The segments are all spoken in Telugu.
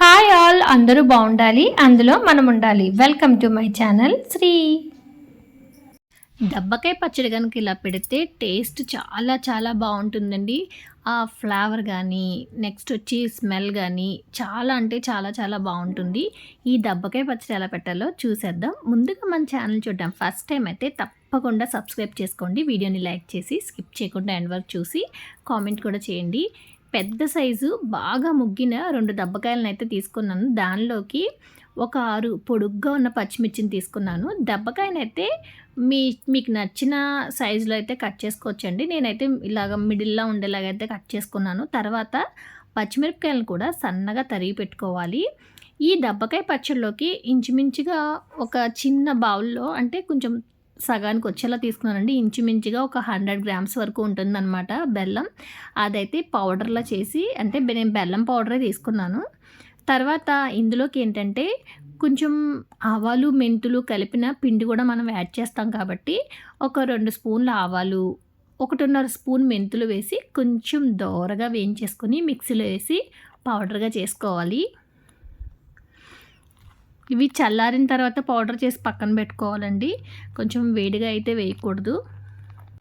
హాయ్ ఆల్ అందరూ బాగుండాలి అందులో మనం ఉండాలి. Welcome to my channel Sri. దబ్బకాయ పచ్చడి కనుక ఇలా పెడితే టేస్ట్ చాలా చాలా బాగుంటుందండి. ఆ ఫ్లేవర్ కానీ నెక్స్ట్ వచ్చి స్మెల్ కానీ చాలా అంటే చాలా చాలా బాగుంటుంది. ఈ దబ్బకాయ పచ్చడి ఎలా పెట్టాలో చూసేద్దాం. ముందుగా మన ఛానల్ చూద్దాం ఫస్ట్ టైం అయితే తప్పకుండా సబ్స్క్రైబ్ చేసుకోండి. వీడియోని లైక్ చేసి స్కిప్ చేయకుండా ఎండ్ వరకు చూసి కామెంట్ కూడా చేయండి. పెద్ద సైజు బాగా ముగ్గిన రెండు దెబ్బకాయలను అయితే తీసుకున్నాను. దానిలోకి ఒక ఆరు పొడుగ్గా ఉన్న పచ్చిమిర్చిని తీసుకున్నాను. దెబ్బకాయనైతే మీ మీకు నచ్చిన సైజులో అయితే కట్ చేసుకోవచ్చండి. నేనైతే ఇలాగ మిడిల్లో ఉండేలాగా అయితే కట్ చేసుకున్నాను. తర్వాత పచ్చిమిరపకాయలను కూడా సన్నగా తరిగి పెట్టుకోవాలి. ఈ దెబ్బకాయ పచ్చడిలోకి ఇంచుమించుగా ఒక చిన్న బౌల్లో అంటే కొంచెం సగానికి వచ్చేలా తీసుకున్నానండి. ఇంచుమించుగా ఒక హండ్రెడ్ గ్రామ్స్ వరకు ఉంటుందన్నమాట బెల్లం. అదైతే పౌడర్లో చేసి అంటే నేను బెల్లం పౌడరే తీసుకున్నాను. తర్వాత ఇందులోకి ఏంటంటే కొంచెం ఆవాలు మెంతులు కలిపిన పిండి కూడా మనం యాడ్ చేస్తాం కాబట్టి ఒక రెండు స్పూన్ల ఆవాలు ఒకటిన్నర స్పూన్ మెంతులు వేసి కొంచెం దోరగా వేయించేసుకొని మిక్సీలో వేసి పౌడర్గా చేసుకోవాలి. ఇవి చల్లారిన తర్వాత పౌడర్ చేసి పక్కన పెట్టుకోవాలండి. కొంచెం వేడిగా అయితే వేయకూడదు.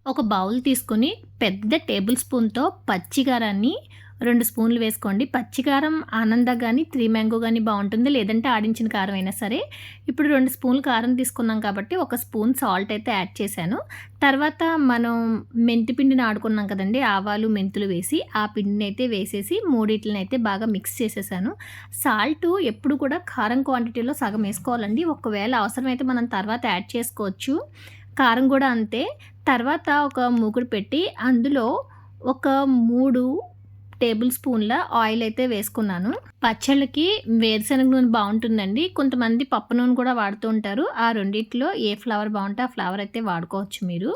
ఒక బౌల్ తీసుకొని పెద్ద టేబుల్ స్పూన్తో పచ్చికారాన్ని రెండు స్పూన్లు వేసుకోండి. పచ్చికారం ఆనంద కానీ త్రీ మ్యాంగో కానీ బాగుంటుంది. లేదంటే ఆడించిన కారం అయినా సరే. ఇప్పుడు రెండు స్పూన్లు కారం తీసుకున్నాం కాబట్టి ఒక స్పూన్ సాల్ట్ అయితే యాడ్ చేశాను. తర్వాత మనం మెంతి పిండిని ఆడుకున్నాం కదండి. ఆవాలు మెంతులు వేసి ఆ పిండిని అయితే వేసేసి మూడింటిని అయితే బాగా మిక్స్ చేసేసాను. సాల్ట్ ఎప్పుడు కూడా కారం క్వాంటిటీలో సగం వేసుకోవాలండి. ఒకవేళ అవసరమైతే మనం తర్వాత యాడ్ చేసుకోవచ్చు. కారం కూడా అంతే. తర్వాత ఒక మూకుడు పెట్టి అందులో ఒక మూడు టేబుల్ స్పూన్ల ఆయిల్ అయితే వేసుకున్నాను. పచ్చళ్ళకి వేరుశనగ నూనె బాగుంటుందండి. కొంతమంది పప్పు నూనె కూడా వాడుతూ ఉంటారు. ఆ రెండిట్లో ఏ ఫ్లవర్ బాగుంటే ఆ ఫ్లవర్ అయితే వాడుకోవచ్చు మీరు.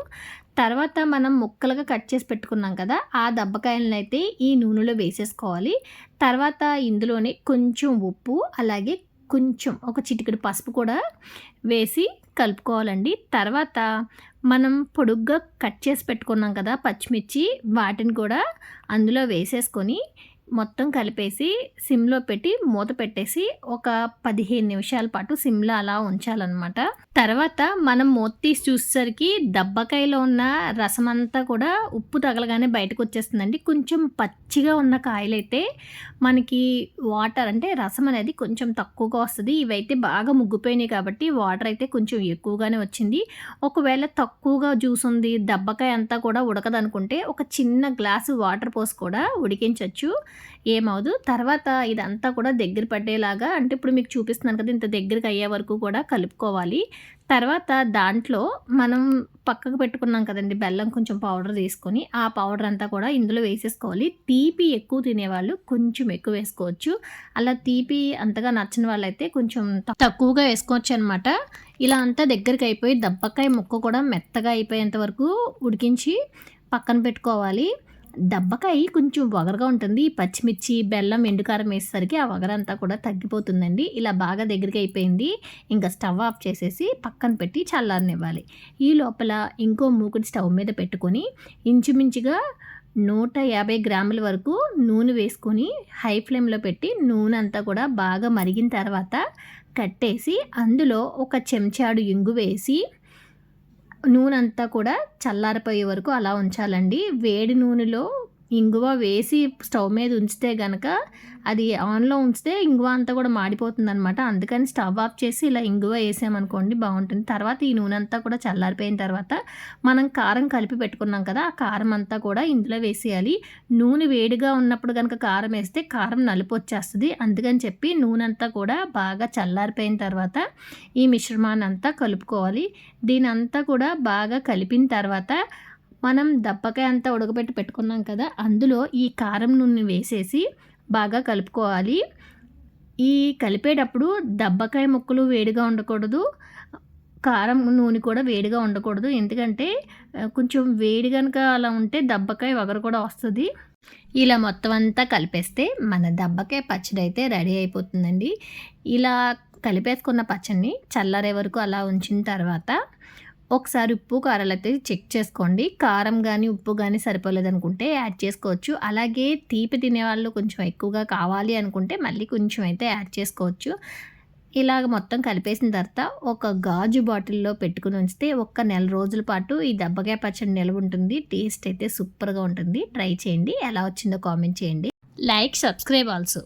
తర్వాత మనం ముక్కలుగా కట్ చేసి పెట్టుకున్నాం కదా ఆ దబ్బకాయలను అయితే ఈ నూనెలో వేసేసుకోవాలి. తర్వాత ఇందులోనే కొంచెం ఉప్పు అలాగే కొంచెం ఒక చిటికెడు పసుపు కూడా వేసి కలుపుకోవాలండి. తర్వాత మనం పొడుగ్గా కట్ చేసి పెట్టుకున్నాం కదా పచ్చిమిర్చి వాటిని కూడా అందులో వేసేసుకొని మొత్తం కలిపేసి సిమ్లో పెట్టి మూత పెట్టేసి ఒక పదిహేను నిమిషాల పాటు సిమ్లో అలా ఉంచాలన్నమాట. తర్వాత మనం మూత తీసి చూసేసరికి దబ్బకాయలో ఉన్న రసం అంతా కూడా ఉప్పు తగలగానే బయటకు వచ్చేస్తుందండి కొంచెం పచ్చిగా ఉన్న కాయలైతే మనకి వాటర్ అంటే రసం అనేది కొంచెం తక్కువగా వస్తుంది. ఇవైతే బాగా ముగ్గిపోయినాయి కాబట్టి వాటర్ అయితే కొంచెం ఎక్కువగానే వచ్చింది. ఒకవేళ తక్కువగా జ్యూస్ ఉంది దబ్బకాయ అంతా కూడా ఉడకదనుకుంటే ఒక చిన్న గ్లాసు వాటర్ పోసి కూడా ఉడికించవచ్చు ఏమవదు తర్వాత ఇదంతా కూడా దగ్గర పట్టేలాగా అంటే ఇప్పుడు మీకు చూపిస్తున్నాను కదా ఇంత దగ్గరికి అయ్యే వరకు కూడా కలుపుకోవాలి. తర్వాత దాంట్లో మనం పక్కకు పెట్టుకున్నాం కదండి బెల్లం కొంచెం పౌడర్ తీసుకొని ఆ పౌడర్ అంతా కూడా ఇందులో వేసేసుకోవాలి. తీపి ఎక్కువ తినేవాళ్ళు కొంచెం ఎక్కువ వేసుకోవచ్చు. అలా తీపి అంతగా నచ్చని వాళ్ళైతే కొంచెం తక్కువగా వేసుకోవచ్చు అనమాట ఇలా అంతా దగ్గరికి అయిపోయి దబ్బకాయ ముక్క కూడా మెత్తగా అయిపోయేంత వరకు ఉడికించి పక్కన పెట్టుకోవాలి. దబ్బకాయ కొంచెం వగరగా ఉంటుంది. పచ్చిమిర్చి బెల్లం ఎండుకారం వేసేసరికి ఆ వగరంతా కూడా తగ్గిపోతుందండి. ఇలా బాగా దగ్గరికి అయిపోయింది. ఇంకా స్టవ్ ఆఫ్ చేసేసి పక్కన పెట్టి చల్లారనివ్వాలి. ఈ లోపల ఇంకో మూకుడి స్టవ్ మీద పెట్టుకొని ఇంచుమించుగా నూట యాభై గ్రాముల వరకు నూనె వేసుకొని హై ఫ్లేమ్లో పెట్టి నూనె అంతా కూడా బాగా మరిగిన తర్వాత కట్టేసి అందులో ఒక చెంచాడు ఇంగు వేసి నూనె అంతా కూడా చల్లారిపోయే వరకు అలా ఉంచాలండి. వేడి నూనెలో ఇంగువ వేసి స్టవ్ మీద ఉంచితే గనక అది ఆన్లో ఉంచితే ఇంగువ అంతా కూడా మాడిపోతుంది అనమాట అందుకని స్టవ్ ఆఫ్ చేసి ఇలా ఇంగువ వేసామనుకోండి బాగుంటుంది. తర్వాత ఈ నూనె అంతా కూడా చల్లారిపోయిన తర్వాత మనం కారం కలిపి పెట్టుకున్నాం కదా ఆ కారం అంతా కూడా ఇందులో వేసేయాలి. నూనె వేడిగా ఉన్నప్పుడు కనుక కారం వేస్తే కారం నలుపు వచ్చేస్తుంది. అందుకని చెప్పి నూనె అంతా కూడా బాగా చల్లారిపోయిన తర్వాత ఈ మిశ్రమాన్ని అంతా కలుపుకోవాలి. దీని అంతా కూడా బాగా కలిపిన తర్వాత మనం దప్పకాయ అంతా ఉడకబెట్టి పెట్టుకున్నాం కదా అందులో ఈ కారం నూనె వేసేసి బాగా కలుపుకోవాలి. ఈ కలిపేటప్పుడు దబ్బకాయ ముక్కలు వేడిగా ఉండకూడదు కారం నూనె కూడా వేడిగా ఉండకూడదు. ఎందుకంటే కొంచెం వేడి కనుక అలా ఉంటే దబ్బకాయ వగరు కూడా వస్తుంది. ఇలా మొత్తం అంతా కలిపేస్తే మన దబ్బకాయ పచ్చడి అయితే రెడీ అయిపోతుందండి. ఇలా కలిపేసుకున్న పచ్చడిని చల్లారే వరకు అలా ఉంచిన తర్వాత ఒకసారి ఉప్పు కారాలు అయితే చెక్ చేసుకోండి. కారం కానీ ఉప్పు కానీ సరిపోలేదనుకుంటే యాడ్ చేసుకోవచ్చు. అలాగే తీపి తినేవాళ్ళు కొంచెం ఎక్కువగా కావాలి అనుకుంటే మళ్ళీ కొంచెం అయితే యాడ్ చేసుకోవచ్చు. ఇలాగ మొత్తం కలిపేసిన తర్వాత ఒక గాజు బాటిల్లో పెట్టుకుని ఉంచితే ఒక్క నెల రోజుల పాటు ఈ దెబ్బకాయ పచ్చడి నిల్వ ఉంటుంది. టేస్ట్ అయితే సూపర్గా ఉంటుంది. ట్రై చేయండి. ఎలా వచ్చిందో కామెంట్ చేయండి. Like subscribe also.